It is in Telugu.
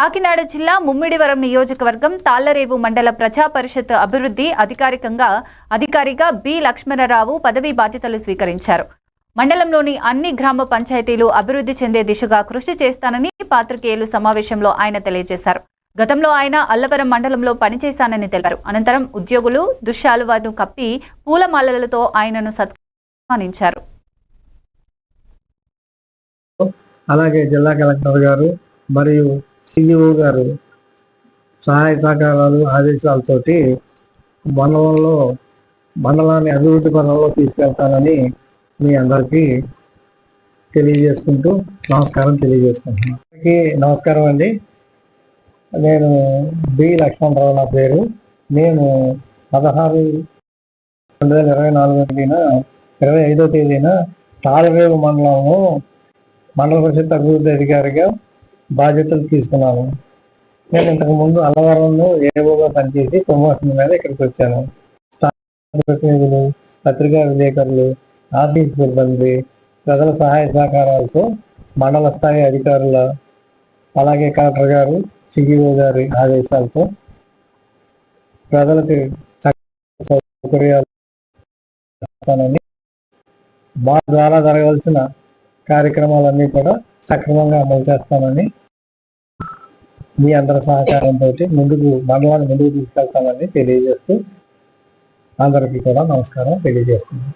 కాకినాడ జిల్లా ముమ్మిడివరం నియోజకవర్గం తాళ్ళరేవు మండల ప్రజా పరిషత్ అభివృద్ధి అధికారికంగా అధికారిగా బి లక్ష్మణరావు పదవీ బాధ్యతలు స్వీకరించారు. మండలంలోని అన్ని గ్రామ పంచాయతీలు అభివృద్ధి చెందే దిశగా కృషి చేస్తానని పాత్రికేయులు సమావేశంలో ఆయన తెలియజేశారు. గతంలో ఆయన అల్లవరం మండలంలో పనిచేశానని తెలిపారు. అనంతరం ఉద్యోగులు దుశ్శాలువాను కప్పి పూలమాలలతో ఆయనను సత్కరించారు అలాగే జిల్లా కలెక్టర్ గారు మరియు సిఇఓ గారు సహాయ సహకారాలు ఆదేశాలతోటి మండలంలో మండలాన్ని అభివృద్ధి పనుల్లో తీసుకెళ్తానని మీ అందరికీ తెలియజేసుకుంటూ నమస్కారం తెలియజేసుకుంటున్నాను. నమస్కారం అండి. నేను బి లక్ష్మణరావు నా పేరు. నేను పదహారు రెండు వేల ఇరవై నాలుగో తేదీన ఇరవై ఐదో తేదీన తాళవేవు మండలము మండల పరిషత్ అభివృద్ధి అధికారిగా బాధ్యతలు తీసుకున్నాను. నేను ఇంతకు ముందు అన్నవరంలో ఏవోగా పనిచేసి ప్రమోషన్ మీద ఇక్కడికి వచ్చాను. ప్రతినిధులు పత్రికా విలేకరులు ఆఫీస్ సిబ్బంది ప్రజల సహాయ సహకారాలతో మండల స్థాయి అధికారుల అలాగే కలెక్టర్ గారు సిఇఓ గారి ఆదేశాలతో ప్రజలకి సౌకర్యాలు మా ద్వారా జరగవలసిన కార్యక్రమాలన్నీ కూడా సక్రమంగా అమలు చేస్తామని మీ అందరి సహకారంతో ముందుకు మండలాన్ని ముందుకు తీసుకెళ్తామని తెలియజేస్తూ అందరికీ కూడా నమస్కారం తెలియజేస్తున్నాను.